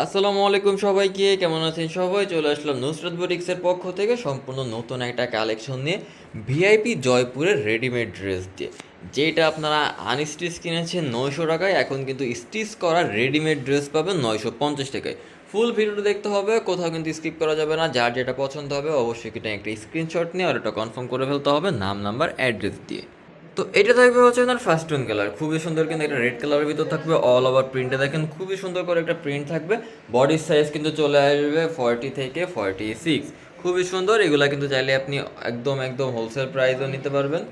আসসালামু আলাইকুম সবাইকে, কেমন আছেন সবাই? চলে আসলাম নুসরত বুটিক্সের পক্ষ থেকে সম্পূর্ণ নতুন একটা কালেকশন নিয়ে ভিআইপি জয়পুরের রেডিমেড ড্রেস দিয়ে। যেটা আপনারা আনস্টিচ কিনেছেন নয়শো টাকায়, এখন কিন্তু স্টিচ করা রেডিমেড ড্রেস পাবেন নয়শো পঞ্চাশ টাকায়। ফুল ভিডিওটা দেখতে হবে, কোথাও কিন্তু স্কিপ করা যাবে না, যার যেটা পছন্দ হবে অবশ্যই কিন্তু একটা স্ক্রিনশট নিয়ে আর ওটা কনফার্ম করে ফেলতে হবে, নাম, নাম্বার, অ্যাড্রেস দিয়ে। তো এটা থাকবে হচ্ছে আপনার ফার্স্ট টোন কালার খুবই সুন্দর কিন্তু একটা রেড কালারের ভিতর থাকবে অল ওভার প্রিন্টে দেখেন খুবই সুন্দর করে একটা প্রিন্ট থাকবে। বডির সাইজ কিন্তু চলে আসবে ফর্টি থেকে ফর্টি সিক্স খুবই সুন্দর, এগুলা কিন্তু চাইলে আপনি একদম একদম হোলসেল প্রাইসও নিতে পারবেন।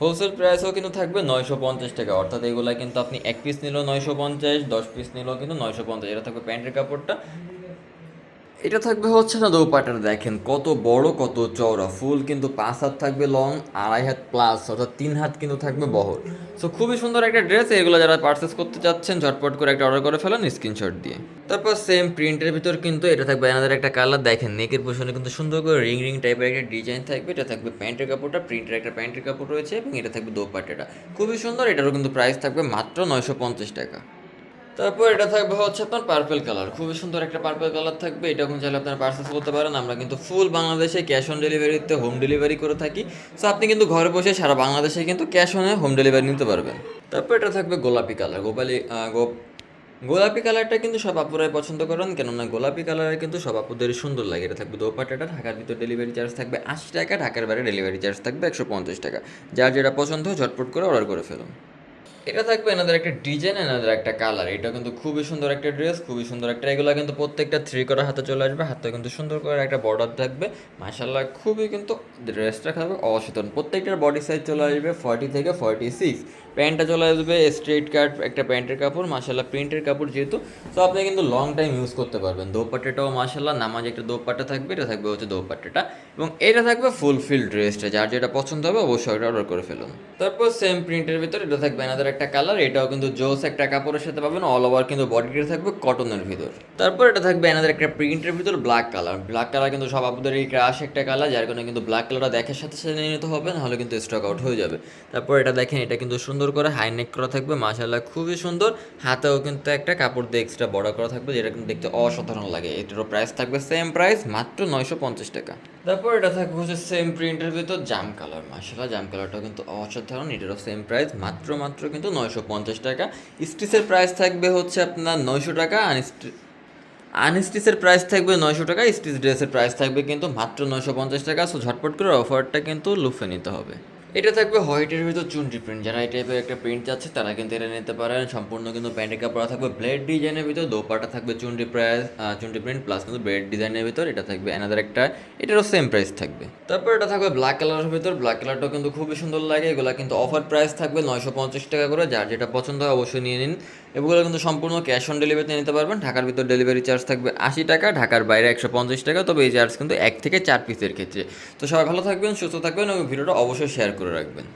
হোলসেল প্রাইসও কিন্তু থাকবে নয়শো পঞ্চাশ টাকা। অর্থাৎ এগুলা কিন্তু আপনি এক পিস নিলেও নয়শো পঞ্চাশ, দশ পিস নিলেও কিন্তু নয়শো পঞ্চাশ। এটা থাকবে প্যান্টের কাপড়টা। এটা থাকবে হচ্ছে না দৌপাটার, দেখেন কত বড়, কত চওড়া। ফুল কিন্তু পাঁচ হাত থাকবে লং, আড়াই হাত প্লাস অর্থাৎ তিন হাত কিন্তু থাকবে বহর। সো খুবই সুন্দর একটা ড্রেস এগুলো যারা পারচেস করতে চাচ্ছেন, ঝটপট করে একটা অর্ডার করে ফেলেন স্ক্রিনশট দিয়ে। তারপর সেম প্রিন্টের ভিতর কিন্তু এটা থাকবে এনাদের একটা কালার দেখেন নেকের পোশনে কিন্তু সুন্দর করে রিং রিং টাইপের একটা ডিজাইন থাকবে। এটা থাকবে প্যান্টের কাপড়টা প্রিন্টের একটা প্যান্টের কাপড় রয়েছে এবং এটা থাকবে দোপাট্টাটা। খুবই সুন্দর, এটারও কিন্তু প্রাইস থাকবে মাত্র নয়শো পঞ্চাশ টাকা। তারপর এটা থাকবে হচ্ছে আপনার পার্পল কালার খুবই সুন্দর একটা পার্পেল কালার থাকবে। এটা এখন চাইলে আপনার পার্সেস করতে পারেন আমরা কিন্তু ফুল বাংলাদেশে ক্যাশ অন ডেলিভারিতে হোম ডেলিভারি করে থাকি। সো আপনি কিন্তু ঘরে বসে সারা বাংলাদেশে কিন্তু ক্যাশ অনে হোম ডেলিভারি নিতে পারবেন। তারপর এটা থাকবে গোলাপি কালার গোপালি আহ, গো গোলাপি কালারটা কিন্তু সব আপুরাই পছন্দ করেন কেননা গোলাপি কালারে কিন্তু সব আপুদেরই সুন্দর লাগে। এটা থাকবে দোপাটাটা ঢাকার ভিতর ডেলিভারি চার্জ থাকবে আশি টাকা ঢাকার বাইরে ডেলিভারি চার্জ থাকবে একশো পঞ্চাশ টাকা। যার যেটা পছন্দ ঝটপট করে অর্ডার করে ফেলুন। এটা থাকবে এনাদের একটা ডিজাইন এনাদের একটা কালার এটা কিন্তু খুবই সুন্দর একটা ড্রেস খুবই সুন্দর একটা, এগুলো কিন্তু প্রত্যেকটা থ্রি করা হাতে চলে আসবে, হাতে কিন্তু সুন্দর করে একটা বর্ডার থাকবে। মাশাল্লাহ খুবই কিন্তু ড্রেসটা থাকবে অসাধারণ। প্রত্যেকটার বডি সাইজ চলে আসবে ফর্টি থেকে ফর্টি সিক্স প্যান্টটা চলে আসবে স্ট্রেট কাট একটা প্যান্টের কাপড় মাশাল্লাহ প্রিন্টের কাপড় যেহেতু। তো আপনি কিন্তু লং টাইম ইউজ করতে পারবেন। দোপাট্টাটাও মাশাল্লাহ নামাজ একটা দোপাট্টা থাকবে, এটা থাকবে হচ্ছে দোপাট্টাটা। এবং এটা থাকবে ফুল ফিল ড্রেসটা যার যেটা পছন্দ হবে অবশ্যই অর্ডার করে ফেলুন। তারপর সেম প্রিন্টের ভিতরে এটা থাকবে এনাদের একটা কালার এটাও কিন্তু জোস একটা কাপড়ের সাথে পাবেন অল ওভার কিন্তু বডিটা থাকবে কটনের ভিতর। তারপর এটা থাকবে এনাদের একটা প্রিন্টের ভিতর ব্ল্যাক কালার ব্ল্যাক কালার কিন্তু সব আপুদের এই ক্রাশ একটা কালার যার কারণে কিন্তু ব্ল্যাক কালারটা দেখার সাথে সাথে নিয়ে নিতে হবে, নাহলে কিন্তু স্টক আউট হয়ে যাবে। তারপর এটা দেখেন, এটা কিন্তু সুন্দর করে হাই নেক করা থাকবে মাশাল্লাহ খুবই সুন্দর। হাতেও কিন্তু একটা কাপড় দিয়ে এক্সট্রা বড় করা থাকবে, যেটা কিন্তু দেখতে অসাধারণ লাগে। এটারও প্রাইস থাকবে সেম প্রাইস মাত্র নয়শো পঞ্চাশ টাকা। তারপর এটা থাকবে হচ্ছে সেম প্রিন্টের ভিতর জাম কালার মাশাল্লাহ জাম কালারটাও কিন্তু অসাধারণ, এটারও সেম প্রাইস মাত্র মাত্র কিন্তু নয়শো পঞ্চাশ টাকা। স্টিচের প্রাইস থাকবে হচ্ছে আপনার নয়শো টাকা আনস্টি আনস্টিচের প্রাইস থাকবে নয়শো টাকা, স্টিচ ড্রেসের প্রাইস থাকবে কিন্তু মাত্র নয়শো পঞ্চাশ টাকা সো ঝটপট করে অফারটা কিন্তু লুফে নিতে হবে। এটা থাকবে হোয়াইটের ভিতর চুনটি প্রিন্ট। যারা এই টাইপের একটা প্রিন্ট চাচ্ছে, তারা কিন্তু এটা নিতে পারেন। সম্পূর্ণ কিন্তু প্যান্টের কাপড় থাকবে ব্লেড ডিজাইনের ভিতর দোপাটা থাকবে চুনরি প্রাইস চুনটি প্রিন্ট প্লাস কিন্তু ব্লেড ডিজাইনের ভিতর এটা থাকবে অ্যানাদার একটা, এটারও সেম প্রাইস থাকবে। তারপর এটা থাকবে ব্ল্যাক কালারের ভিতর ব্ল্যাক কালারটাও কিন্তু খুবই সুন্দর লাগে। এগুলো কিন্তু অফার প্রাইস থাকবে নয়শো পঞ্চাশ টাকা করে, যার যেটা পছন্দ হয় অবশ্যই নিয়ে নিন। এগুলো কিন্তু সম্পূর্ণ ক্যাশ অন ডেলিভারিতে নিতে পারবেন। ঢাকার ভিতর ডেলিভারি চার্জ থাকবে আশি টাকা, ঢাকার বাইরে একশো পঞ্চাশ টাকা, তবে এই চার্জ কিন্তু এক থেকে চার পিসের ক্ষেত্রে। তো সবাই ভালো থাকবেন, সুস্থ থাকবেন, এবং ভিডিওটা অবশ্যই শেয়ার করে রাখবেন।